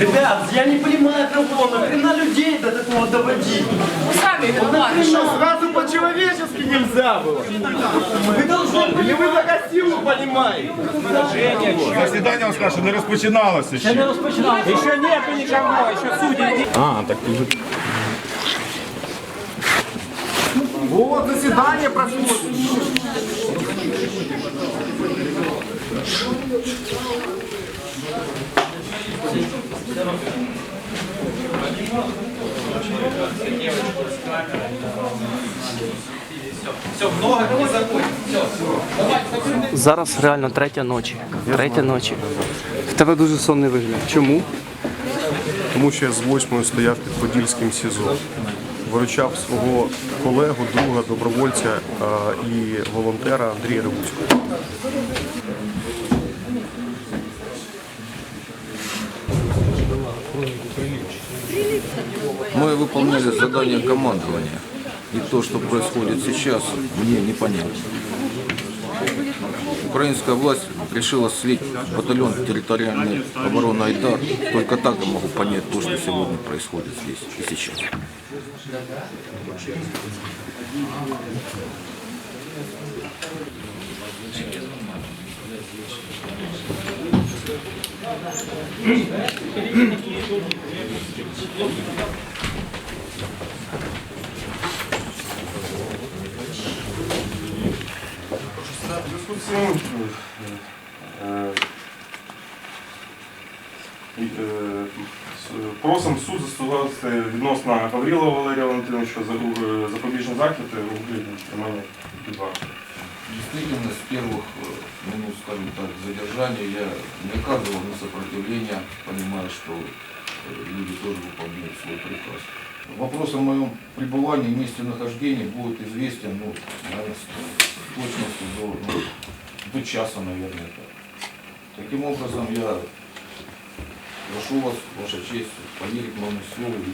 Ребят, я не понимаю того, нахрена людей до такого доводить? Вы сами виноваты. что? Сразу по-человечески нельзя было. Вы должны Или вы за силу понимаете? Засідання у нас не розпочиналося ще. не розпочинати. Еще нет никого, еще судьи. А, так вже Вот заседание прошло. Зараз реально третя ночі. Третя ночі. В тебе дуже сонний вигляд. Чому? Тому що я з восьмою стояв під Подільським СІЗО. Виручав свого колегу, друга, добровольця а, і волонтера Андрія Ревуцького. Мы выполняли задание командования. И то, что происходит сейчас, мне непонятно. Украинская власть решила слить батальон территориальной обороны «Айдар». Только так я могу понять то, что сегодня происходит здесь и сейчас. В зв'язку з цим е, е, с- просимо суд застосувати відносно Гаврилова Валерія Валентиновича за е, запобіжний захід у вигляді тримання під вартою. Действительно, с первых э, минут, скажем так, задержания я не оказывал ни сопротивления, понимая, что э, люди тоже выполняют свой приказ. Вопрос о моем пребывании и месте нахождения будет известен, ну, наверное, с точностью до, ну, до часа, наверное. так. Таким образом, я прошу вас, Ваша честь, поверить моему слову и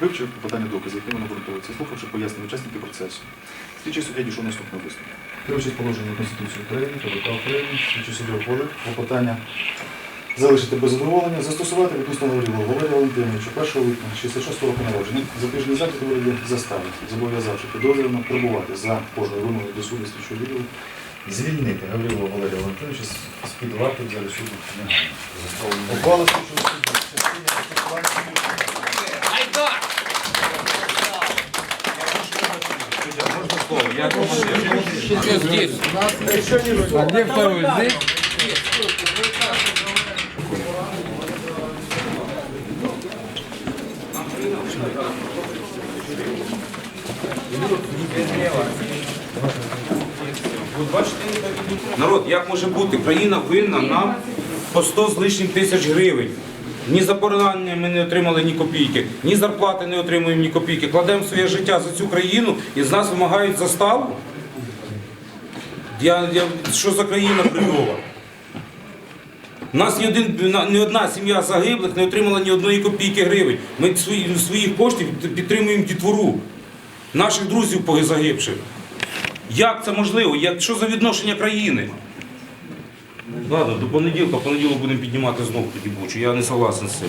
вивчив питання доказів, які вони обґрунтовуються, слухавши пояснення учасників процесу. Слідчий суддя дійшов наступного висновку. Керуючись положенням Конституції України, КВК України, слідчий суддя входить клопотання залишити без задоволення, застосувати відносно Гаврилова Валерія Валентиновича 1 липня 66 року народження, запобіжний захід у вигляді застави, зобов'язавши підозрюваного прибувати за кожною вимогою до суду слідчого відділу, звільнити Гаврилова Валерія Валентиновича з- з-під варти залі суду. Ухвала слідчого судді в частині застосування Народ, як може бути? Країна винна нам по 100 з лишнім тисяч гривень. Ні за поранення ми не отримали ні копійки, ні зарплати не отримуємо ні копійки. Кладемо своє життя за цю країну і з нас вимагають заставу. Я, я, що за країна бредова? У нас ні, один, ні одна сім'я загиблих не отримала ні одної копійки гривень. Ми свої, своїх коштів підтримуємо дітвору, наших друзів загибших. Як це можливо? Як, що за відношення країни? Ладно, до понеділка, понеділок будемо піднімати знову тоді бучу. Я не согласен з цим.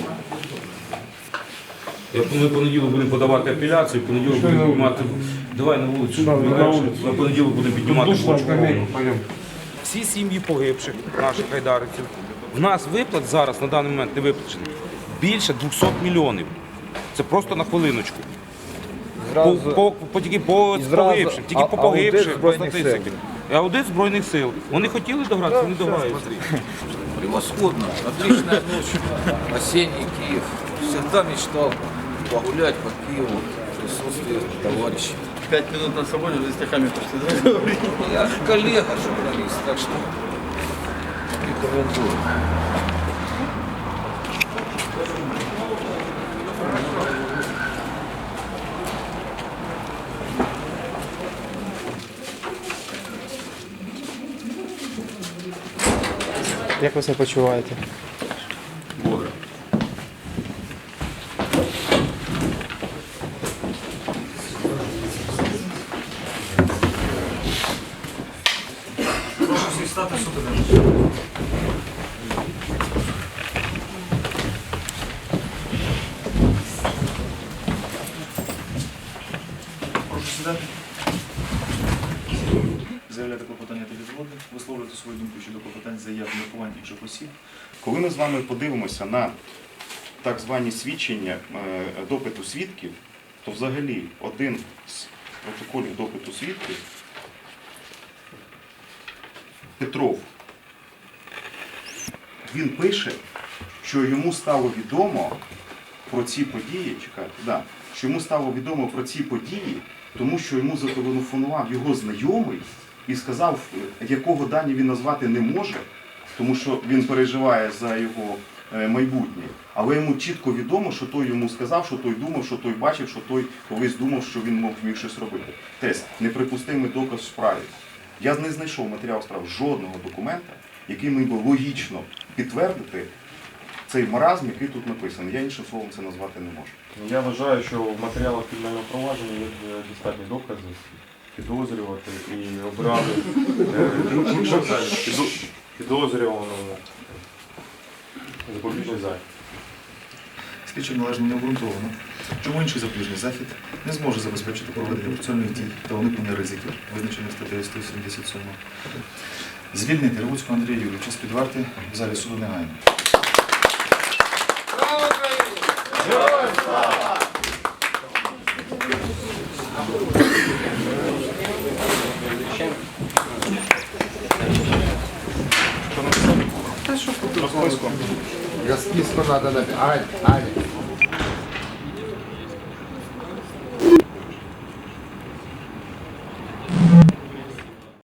Я, ми понеділок будемо подавати апеляцію, в понеділок будемо піднімати. Давай на вулицю. На понеділок будемо піднімати бучу. Всі сім'ї погибших, наших хайдариців. В нас виплат зараз на даний момент не виплачено більше 200 мільйонів. Це просто на хвилиночку. По, по, по, тільки по погибшим, тільки по погибших, по статистиці. І Аудит Збройних сил. Вони хотіли догратися, вони дограються. Превосходно, отличная ночь, осенний Киев. Всегда мечтал погулять по Киеву в присутствии товарищей. Пять минут на свободе, уже стихами пошли. Я коллега журналист, так что рекомендую. Як ви себе почуваєте? Добре. Прошу всіх стати сюди. Висловлювати свою думку щодо клопотань заяв міркувань інших осіб. Коли ми з вами подивимося на так звані свідчення е, допиту свідків, то взагалі один з протоколів допиту свідків Петров, він пише, що йому стало відомо про ці події, чекайте, да, що йому стало відомо про ці події, тому що йому зателефонував його знайомий і сказав, якого дані він назвати не може, тому що він переживає за його е, майбутнє. Але йому чітко відомо, що той йому сказав, що той думав, що той бачив, що той колись думав, що він мог міг щось робити. Тест неприпустимий доказ в справі. Я не знайшов матеріал справ жодного документа, який міг би логічно підтвердити цей маразм, який тут написаний. Я іншим словом це назвати не можу. Я вважаю, що в матеріалах кримінального провадження є е, достатні докази підозрювати і обирали е, підозрюваному запобіжний захід. Слідчим належно не обґрунтовано, чому інший запобіжний захід не зможе забезпечити проведення процесуальних дій та уникнення ризиків, визначених статтею 177. Звільнити Ревуцького Андрія Юрійовича з-під варти в залі суду негайно. Расписку надо написать. Ай, Аня.